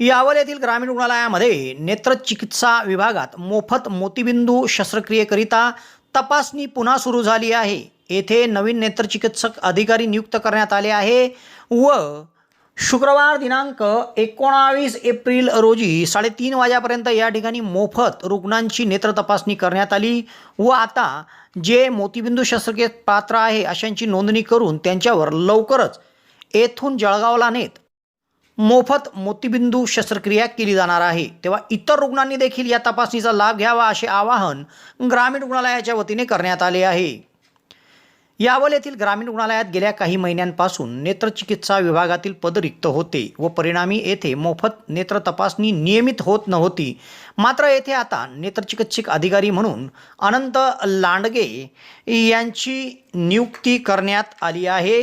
यावल येथील ग्रामीण रुग्णालयामध्ये नेत्रचिकित्सा विभागात मोफत मोतीबिंदू शस्त्रक्रियेकरिता तपासणी पुन्हा सुरू झाली आहे. येथे नवीन नेत्रचिकित्सक अधिकारी नियुक्त करण्यात आले आहे व शुक्रवार दिनांक एकोणावीस एप्रिल रोजी साडेतीन वाजेपर्यंत या ठिकाणी मोफत रुग्णांची नेत्र तपासणी करण्यात आली व आता जे मोतीबिंदू शस्त्रक्रियेत पात्र आहे अशांची नोंदणी करून त्यांच्यावर लवकरच येथून जळगावला नेत मोफत मोतीबिंदू शस्त्रक्रिया केली जाणार आहे. तेव्हा इतर रुग्णांनी देखील या तपासणीचा लाभ घ्यावा असे आवाहन ग्रामीण रुग्णालयाच्या वतीने करण्यात आले आहे. यावल येथील ग्रामीण रुग्णालयात गेल्या काही महिन्यांपासून नेत्रचिकित्सा विभागातील पद रिक्त होते व परिणामी येथे मोफत नेत्र तपासणी नियमित होत नव्हती. मात्र येथे आता नेत्रचिकित्सक अधिकारी म्हणून अनंत लांडगे यांची नियुक्ती करण्यात आली आहे.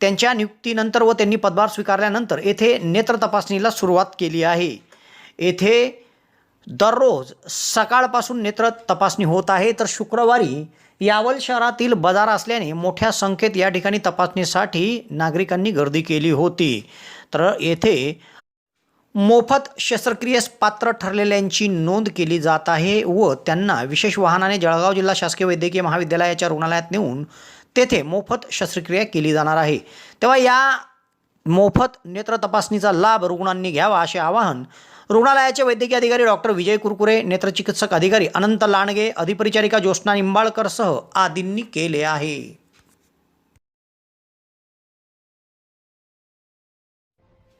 त्यांच्या नियुक्तीनंतर व त्यांनी पदभार स्वीकारल्यानंतर येथे नेत्र तपासणीला सुरुवात केली आहे. येथे दररोज सकाळपासून नेत्र तपासणी होत आहे. तर शुक्रवारी यावल शहरातील बाजार असल्याने मोठ्या संख्येत या ठिकाणी तपासणीसाठी नागरिकांनी गर्दी केली होती. तर येथे मोफत शस्त्रक्रियेस पात्र ठरलेल्यांची नोंद केली जात आहे व त्यांना विशेष वाहनाने जळगाव जिल्हा शासकीय वैद्यकीय महाविद्यालयाच्या रुग्णालयात नेऊन तेथे मोफत शस्त्रक्रिया केली जाणार आहे. तेव्हा या मोफत नेत्र तपासणीचा लाभ रुग्णांनी घ्यावा असे आवाहन रुग्णालयाचे वैद्यकीय अधिकारी डॉक्टर विजय कुरकुरे नेत्रचिकित्सक अधिकारी अनंत लांडगे अधिपरिचारिका ज्योत्स्ना निंबाळकरसह आदींनी केले आहे.